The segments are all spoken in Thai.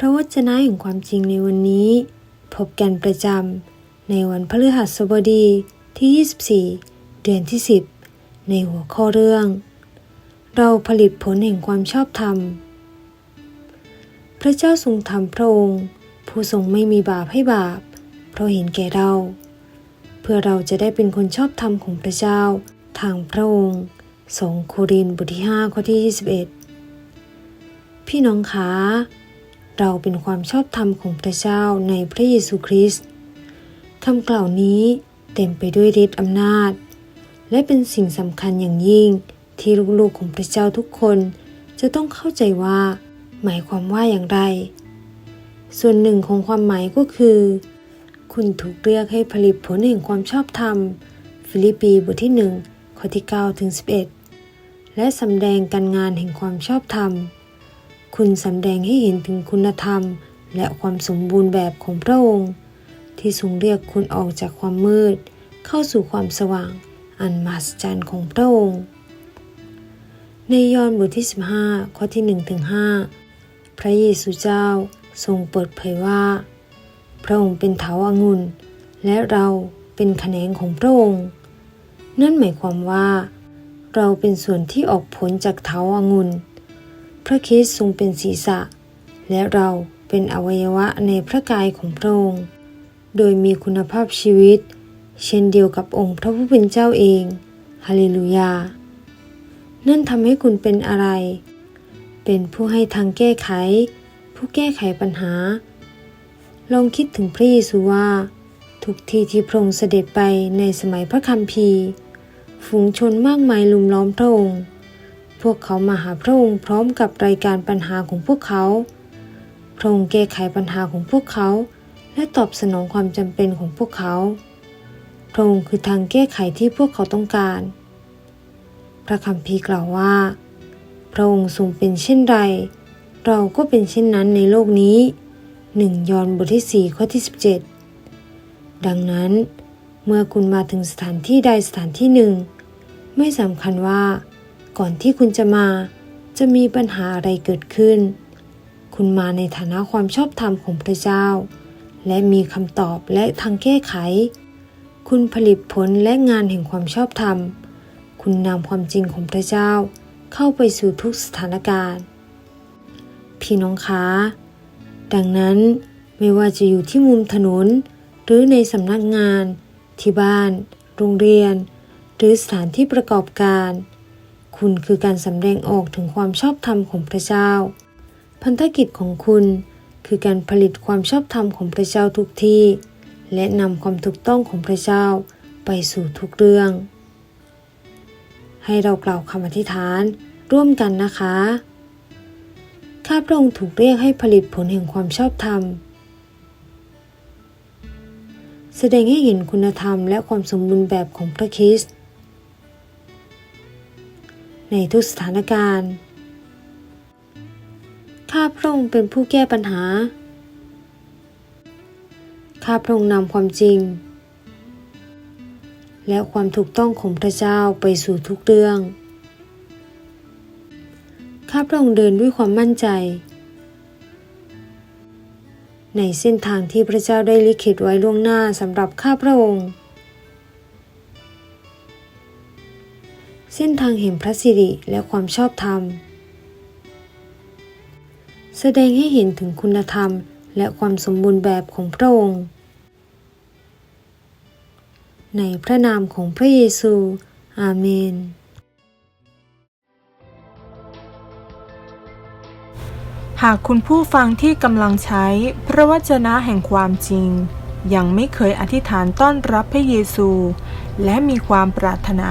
พระวจนะแห่งความจริงในวันนี้ พบกันประจำในวันพฤหัสบดีที่ 24 เดือนที่ 10 ในหัวข้อเรื่อง เราผลิตผลแห่งความชอบธรรม พระเจ้าทรงทำพระองค์ ผู้ทรงไม่มีบาปให้บาป เพราะเห็นแก่เรา เพื่อเราจะได้เป็นคนชอบธรรมของพระเจ้าทางพระองค์2โครินธ์บทที่ 5 ข้อที่ 21 พี่น้องคะ เราเป็นความชอบธรรมของพระเจ้าในพระเยซูคริสต์คำกล่าวนี้เต็มไปด้วยฤทธิ์อำนาจ และเป็นสิ่งสำคัญอย่างยิ่งที่ลูกๆของพระเจ้าทุกคนจะต้องเข้าใจว่า หมายความว่าอย่างไร ส่วนหนึ่งของความหมายก็คือ คุณถูกเรียกให้ผลิตผลแห่งความชอบธรรม ฟิลิปปีบทที่ 1 ข้อที่9ถึง11 และสำแดงการงานแห่งความชอบธรรม คุณสำแดงให้เห็นถึงคุณธรรม และความสมบูรณ์แบบของพระองค์ ที่ทรงเรียกคุณออกจากความมืด เข้าสู่ความสว่าง อันมหัศจรรย์ของพระองค์ ในยอห์นบทที่ 15 ข้อที่1ถึง5พระเยซูเจ้าทรงเปิดเผยว่า พระองค์เป็นเถาอางุ่น และเราเป็นแขนงของพระองค์ นั่นหมายความว่า เราเป็นส่วนที่ออกผลจากเถาอางุ่น พระคริสต์ทรงเป็นศีรษะ และเราเป็นอวัยวะในพระกายของพระองค์ โดยมีคุณภาพชีวิต เช่นเดียวกับองค์พระผู้เป็นเจ้าเองฮาเลลูยา นั่นทำให้คุณเป็นอะไร เป็นผู้ให้ทางแก้ไข ผู้แก้ไขปัญหา ลองคิดถึงพระเยซูว่า ทุกที่ที่พระองค์เสด็จไปในสมัยพระคัมภีร์ฝูงชนมากมายลุมล้อมพระองค์ วกเขามาหาพระองค์พร้อมกับรายการปัญหาของพวกเขา พระองค์แก้ไขปัญหาของพวกเขา และตอบสนองความจำเป็นของพวกเขา พระองค์คือทางแก้ไขที่พวกเขาต้องการ พระคัมภีร์กล่าวว่า พระองค์ทรงเป็นเช่นไร เราก็เป็นเช่นนั้นในโลกนี้หนึ่งยอห์นบทที่4ข้อที่ 17 ดังนั้น เมื่อคุณมาถึงสถานที่ใดสถานที่หนึ่ง ไม่สำคัญว่า ก่อนที่คุณจะมา จะมีปัญหาอะไรเกิดขึ้น คุณมาในฐานะความชอบธรรมของพระเจ้า และมีคำตอบและทางแก้ไข คุณผลิตผลและงานแห่งความชอบธรรม คุณนำความจริงของพระเจ้า เข้าไปสู่ทุกสถานการณ์ พี่น้องคะ ดังนั้นไม่ว่าจะอยู่ที่มุมถนน หรือในสำนักงาน ที่บ้าน โรงเรียน หรือสถานที่ประกอบการ คุณคือการสำแดงออกถึงความชอบธรรมของพระเจ้า พันธกิจของคุณคือการผลิตความชอบธรรมของพระเจ้าทุกที่ และนำความถูกต้องของพระเจ้าไปสู่ทุกเรื่อง ให้เรากล่าวคำอธิษฐานร่วมกันนะคะ ข้าพระองค์ถูกเรียกให้ผลิตผลแห่งความชอบธรรม แสดงให้เห็นคุณธรรมและความสมบูรณ์แบบของพระคริสต์ ในทุกสถานการณ์ ข้าพระองค์เป็นผู้แก้ปัญหา ข้าพระองค์นำความจริง และความถูกต้องของพระเจ้าไปสู่ทุกเรื่อง ข้าพระองค์เดินด้วยความมั่นใจ ในเส้นทางที่พระเจ้าได้ลิขิตไว้ล่วงหน้าสำหรับข้าพระองค์ เส้นทางแห่งพระสิริและความชอบธรรม แสดงให้เห็นถึงคุณธรรมและความสมบูรณ์แบบของพระองค์ ในพระนามของพระเยซู อาเมน หากคุณผู้ฟังที่กำลังใช้พระวจนะแห่งความจริง ยังไม่เคยอธิษฐานต้อนรับพระเยซู และมีความปรารถนา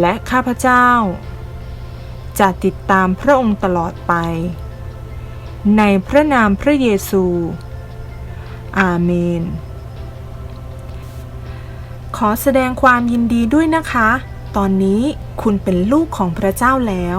และข้าพเจ้า จะติดตามพระองค์ตลอดไป ในพระนามพระเยซู อาเมน ขอแสดงความยินดีด้วยนะคะ ตอนนี้คุณเป็นลูกของพระเจ้าแล้ว